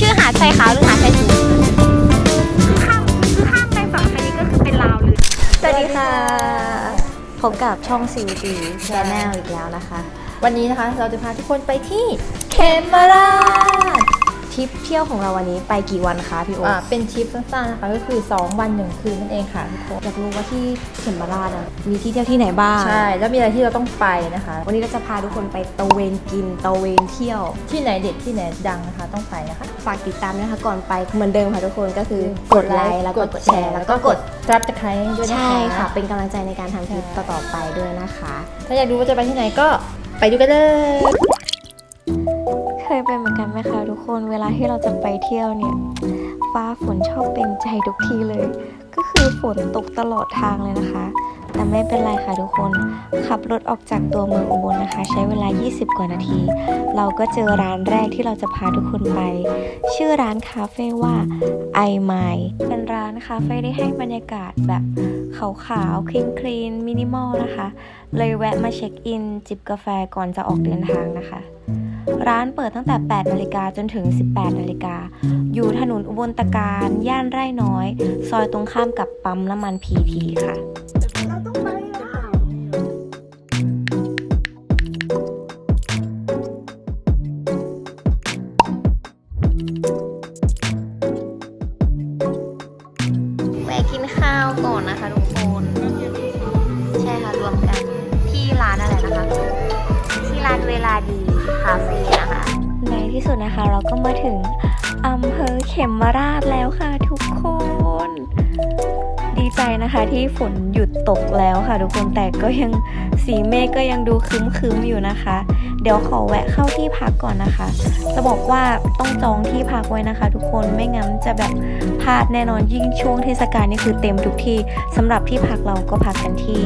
ชื่อหาดทรายขาวหรือหาดทรายสูงข้ามข้ามไปฝั่งทางนี้ก็คือเป็นลาวเลยสวัสดีค่ะ พบกับช่อง CVT Channel อีกแล้วนะคะ วันนี้นะคะเราจะพาทุกคนไปที่เคมมาราช ทริปเที่ยวของเราวันนี้ไปกี่วันคะพี่โอ๊อ่าตเป็นทริปสั้นๆนะคะก็คือ 2 วัน 1 คืนนั่นเองค่ะทุกคนอยากรู้ว่าที่เขมราชอะมีที่เที่ยวที่ไหนบ้าง ใช่ แล้วมีอะไรที่เราต้องไปนะคะ วันนี้เราจะพาทุกคนไปตะเวนกินตะเวนเที่ยว ที่ไหนเด็ดที่ไหนดังนะคะ ต้องไปนะคะ ฝากติดตามด้วยนะคะก่อนไปเหมือนเดิมค่ะทุกคนก็คือกดไลค์แล้วก็กดแชร์ แล้วก็กดรับตะไคร้ด้วยนะคะใช่ค่ะ เป็นกำลังใจในการทำคลิปต่อๆไปด้วยนะคะ ถ้าอยากรู้ว่าจะไปที่ไหนก็ไปดูกันเลยเคยเป็ นเหมือนกันไหมคะ ทุกคนเวลาที่เราจะไปเที่ยวเนี่ย ฟ้าฝนชอบเป็นใจทุกทีเลย ก็คือฝนตกตลอดทางเลยนะคะ แต่ไม่เป็นไรค่ะทุกคน ขับรถออกจากตัวเมืองอุบลนะคะ ใช้เวลา 20 กว่านาที เราก็เจอร้านแรกที่เราจะพาทุกคนไป ชื่อร้านคาเฟ่ว่า i m i เป็นร้านคาเฟ่ที่ให้บรรยากาศแบบขาวๆ คลีนคลีนมินิมอลนะคะ เลยแวะมาเช็คอิน จิบกาแฟก่อนจะออกเดินทางนะคะ ร้านเปิดตั้งแต่ 8 นาฬิกาจนถึง 18 นาฬิกา อยู่ถนนอุบลตะการ ย่านไร่น้อย ซอยตรงข้ามกับปั๊มน้ำมันพีทีค่ะ นะคะ เราก็มาถึงอำเภอเขมราชแล้วค่ะทุกคน ดีใจนะคะที่ฝนหยุดตกแล้วค่ะ ทุกคนแต่ก็ยังสีเมฆก็ยังดูคึ้มๆอยู่นะคะ เดี๋ยวขอแวะเข้าที่พักก่อนนะคะ จะบอกว่าต้องจองที่พักไว้นะคะ ทุกคนไม่งั้นจะแบบพลาดแน่นอนยิ่งช่วงเทศกาลนี่คือเต็มทุกที่สำหรับที่พักเราก็พักกันที่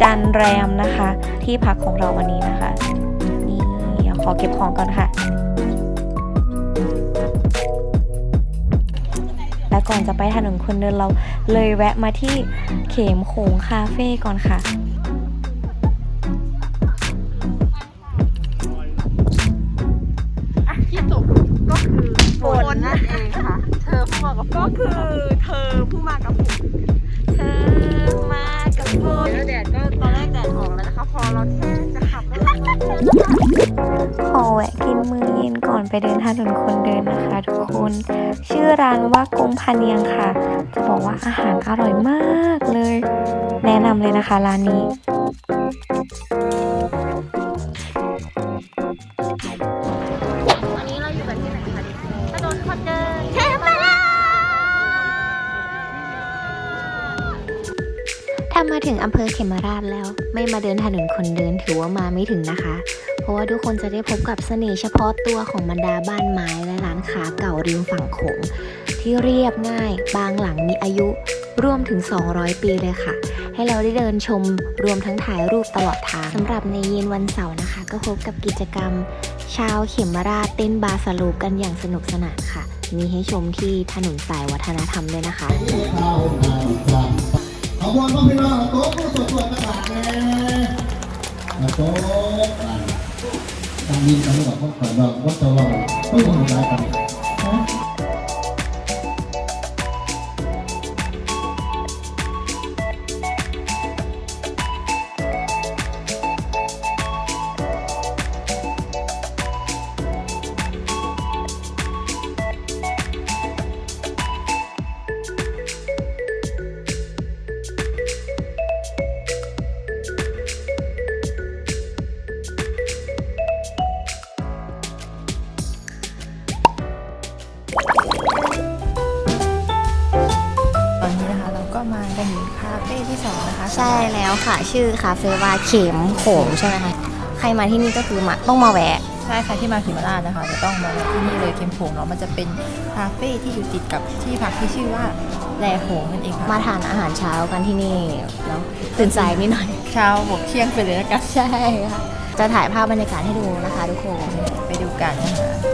จันแรมนะคะ ที่พักของเราวันนี้นะคะ ดี๋ยวขอเก็บของก่อนค่ะ และก่อนจะไปถนนคนเดินเราเลยแวะมาที่เขมโขงคาเฟ่ก่อนค่ะที่ตกก็คือฝนนั่นเองค่ะ เธอพ่อกับก็คือเธอผู้มากับ ไปเดินถนนคนเดินนะคะทุกคน ชื่อร้านว่ากรมพาเนียงค่ะ จะบอกว่าอาหารอร่อยมากเลย แนะนำเลยนะคะร้านนี้วันนี้เราอยู่กันที่ไหนคะถนนคนเดินเทมราถ้ามาถึงอำเภอเขมราชแล้ว ไม่มาเดินถนนคนเดินถือว่ามาไม่ถึงนะคะ เพราะว่าทุกคนจะได้พบกับเสน่ห์เฉพาะตัวของบรรดาบ้านไม้และร้านค้าเก่าริมฝั่งโขงที่เรียบง่าย บางหลังมีอายุร่วมถึง 200 ปีเลยค่ะ ให้เราได้เดินชมรวมทั้งถ่ายรูปตลอดทางสำหรับในเย็นวันเสาร์นะคะ ก็พบกับกิจกรรม ชาวเขมราชเต้นบาสลูปกันอย่างสนุกสนานค่ะ มีให้ชมที่ถนนสายวัฒนธรรมด้วยนะคะขบวนพ่อพี่น้องโต๊ะผู้สดสวยกระดาษแน่โต๊ะ ทางดินกันหรอกพ่อขวัญเราวัดตลอดผู้คนร้ายกัน ที่สองนะคะใช่แล้วค่ะ ชื่อคาเฟ่ว่าเข็มโขงใช่ไหมคะใครมาที่นี่ก็คือมาต้องมาแวะ ใช่ค่ะที่มาหิมาราชนะคะจะต้องมาที่นี่เลยเค็มโขงเนาะมันจะเป็นคาเฟ่ที่อยู่ติดกับที่พักที่ชื่อว่าแลโขงนั่นเองค่ะมาทานอาหารเช้ากันที่นี่แล้วตื่นสายนิดหน่อยเช้าบวกเที่ยงไปเลยแล้วกันใช่ค่ะจะถ่ายภาพบรรยากาศให้ดูนะคะ ทุกคนไปดูกันนะคะ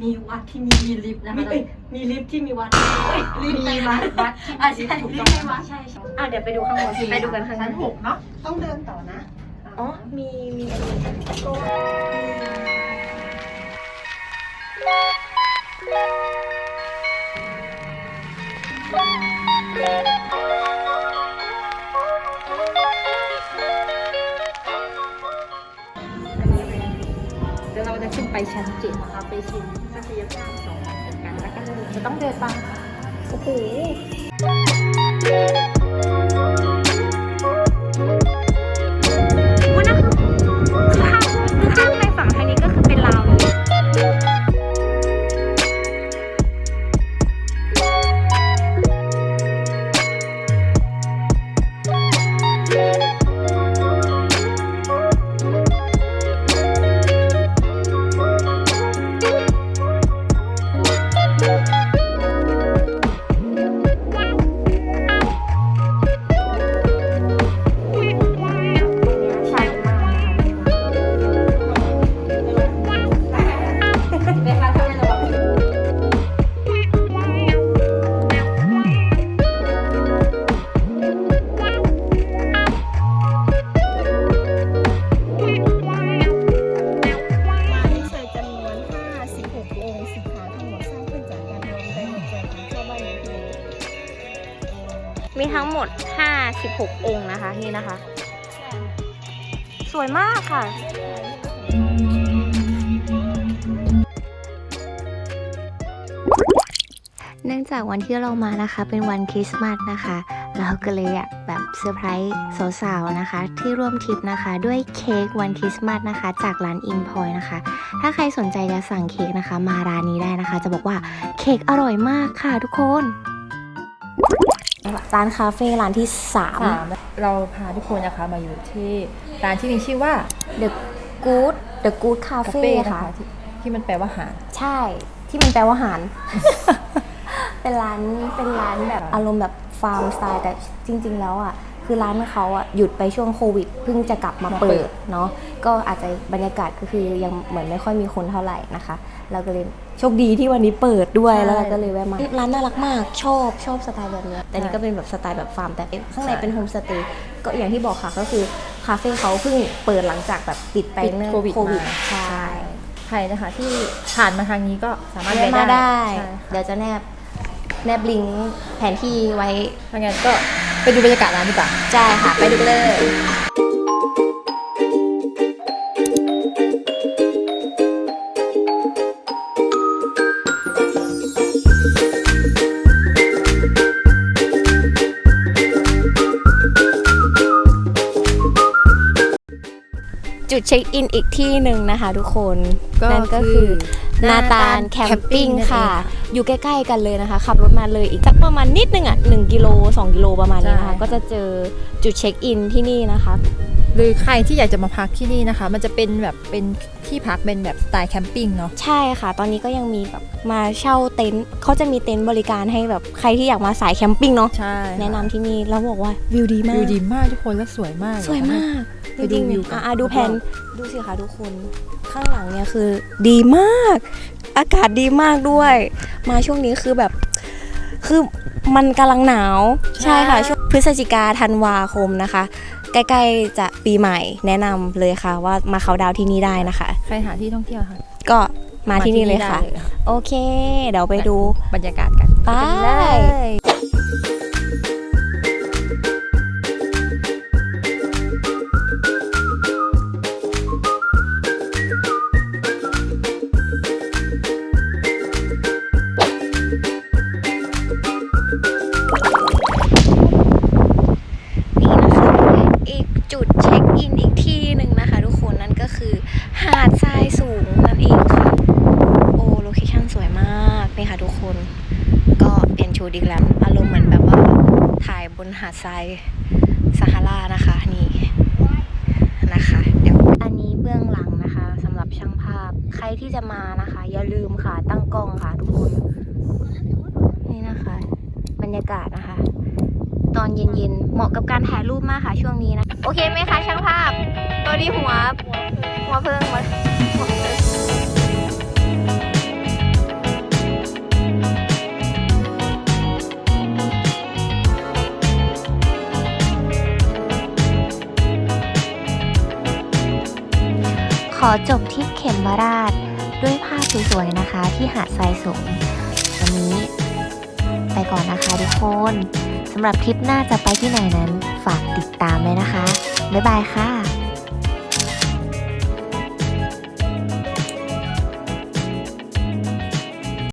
มีมีวัดที่มีมีลิฟต์นะคะมีมีลิฟต์ที่มีวัดลิฟต์ในวัดวัดอะใช่ลิฟต์ในวัดใช่ใช่อะเดี๋ยวไปดูข้างบนไปดูกันข้างบชั้นนหกเนาะต้องเดินต่อนะอ๋อมีมีอันนี้ ไปชั้นเจ็ดนะคะไปชิมทัศนียภาพสองกันแล้วก็จะต้องเดินตามโอ้โห 6 องค์นะคะนี่นะคะ สวยมากค่ะเนื่องจากวันที่เรามานะคะเป็นวันคริสต์มาสนะคะ เราก็เลยอยากแบบเซอร์ไพรส์สาวๆนะคะ ที่ร่วมทริปนะคะ ด้วยเค้กวันคริสต์มาสนะคะ จากร้านอิมพอยนะคะ ถ้าใครสนใจจะสั่งเค้กนะคะ มาร้านนี้ได้นะคะ จะบอกว่าเค้กอร่อยมากค่ะทุกคน ร้านคาเฟ่ร้านที่สามเราพาทุกคนนะคะมาอยู่ที่ร้านที่มีชื่อว่า3 The Good The Good คา Cafe เฟ่นะค่ะ คะที่ที่มันแปลว่าหาดใช่ที่มันแปลว่าหาร เป็นร้านเป็นร้านแบบอารมณ์แบบฟาร์มสไตล์แต่จริง ๆ แล้วอะ คือร้านเขาอะหยุดไปช่วงโควิดเพิ่งจะกลับมามาเปิเปิดดเนาะก็อาจจะบรรยากาศก็คือยังเหมือนไม่ค่อยมีคนเท่าไหร่นะคะ เราก็เลยโชคดีที่วันนี้เปิดด้วยแล้วเราก็เลยแวะมาร้านน่ารักมากชอบชอบสไตล์แบบเนี้ยแต่นี่ก็เป็นแบบสไตล์แบบฟาร์มแต่ข้างในเป็นโฮมสเตย์ก็อย่างที่บอกค่ะก็คือคาเฟ่เขาเพิ่งเปิดหลังจากแบบปิดไปปิดเนื่องโควิดโควิดมาใช่ใครนะคะที่ผ่านมาทางนี้ก็สามารถแวะแวะมาได้ได้ใช่เดี๋ยวจะแนบแนบลิงก์แผนที่ไว้ถ้างั้นก็ ไปดูบรรยากาศร้านดีกว่าใช่ค่ะ ไปดูกันเลย จุดเช็คอินอีกที่หนึ่งนะคะทุกคน ก็นั่นก็คือ คือ นาตาลนาตาลแคมปิ้ง Camping นั่นเองค่ะค่ะ อยู่ใกล้ๆกันเลยนะคะ ขับรถมาเลยอีกสักประมาณนิดนึงอะ1กิโล2กิโลประมาณนี้นะคะ ก็จะเจอจุดเช็คอินที่นี่นะคะ หรือใครที่อยากจะมาพักที่นี่นะคะ มันจะเป็นแบบเป็นที่พักเป็นแบบสไตล์แคมปิ้งเนาะใช่ค่ะ ตอนนี้ก็ยังมีแบบมาเช่าเต็นท์เขาจะมีเต็นท์บริการให้แบบใครที่อยากมาสายแคมปิ้งเนาะใช่แนะนำที่นี่แล้วบอกว่าวิวดีมากวิวดีมากทุกคนแล้วสวยมาก สวยมากไปดูวิวกันอะอะดูแผนดูสิคะทุกคน ข้างหลังเนี่ยคือดีมาก อากาศดีมากด้วย มาช่วงนี้คือแบบคือมันกำลังหนาวใช่ค่ะช่วงพฤศจิกาธันวาคมนะคะ ใกล้ๆจะปีใหม่แนะนำเลยค่ะ ว่ามาเขาน์ดาวน์ที่นี่ได้นะคะ ใครหาที่ท่องเที่ยวค่ะ ก็มาที่นี่เลยค่ะได้โอเค เดี๋ยวไปดูบรรยากาศกันไปกันเลย ดอีกแล้ว อารมณ์เหมือนแบบว่าถ่ายบนหาดทรายซาฮารานะคะนี่นะคะ เดี๋ยวอันนี้เบื้องหลังนะคะสำหรับช่างภาพใครที่จะมานะคะ อย่าลืมค่ะตั้งกล้องค่ะทุกคนนี่นะคะ บรรยากาศนะคะ ตอนเย็นๆเหมาะกับการถ่ายรูปมากค่ะช่วงนี้นะ โอเคไหมคะช่างภาพ ตัวนี้หัวหัวเพิ่งมา ขอจบที่เข็มมาราชด้วยภาพสวยๆนะคะที่หาดทรายสูงวันนี้ไปก่อนนะคะทุกคนสำหรับทริปหน้าจะไปที่ไหนนั้น ฝากติดตามเลยนะคะ บ๊ายบายค่ะ